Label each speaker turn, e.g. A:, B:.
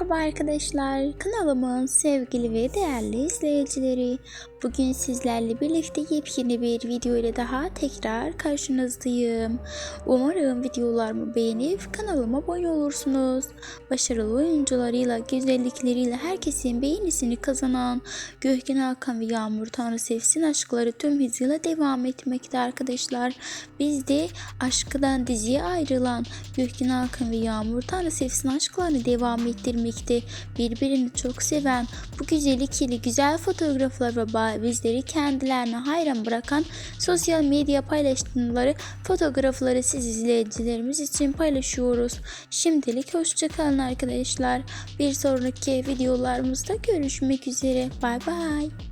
A: Merhaba arkadaşlar, kanalımın sevgili ve değerli izleyicileri. Bugün sizlerle birlikte yepyeni bir video ile daha tekrar karşınızdayım. Umarım videolarımı beğenip kanalıma abone olursunuz. Başarılı oyuncularıyla, güzellikleriyle herkesin beğenisini kazanan Gökhan Hakan ve Yağmur Tanrı Sevsin aşkları tüm hızıyla devam etmekte arkadaşlar. Biz de aşkından diziye ayrılan Gökhan Hakan ve Yağmur Tanrı Sevsin aşklarını devam ettirmekte. Birbirini çok seven bu güzel ikili güzel fotoğraflar ve bizleri kendilerine hayran bırakan sosyal medya paylaşımları fotoğrafları siz izleyicilerimiz için paylaşıyoruz. Şimdilik hoşçakalın arkadaşlar. Bir sonraki videolarımızda görüşmek üzere. Bay bay.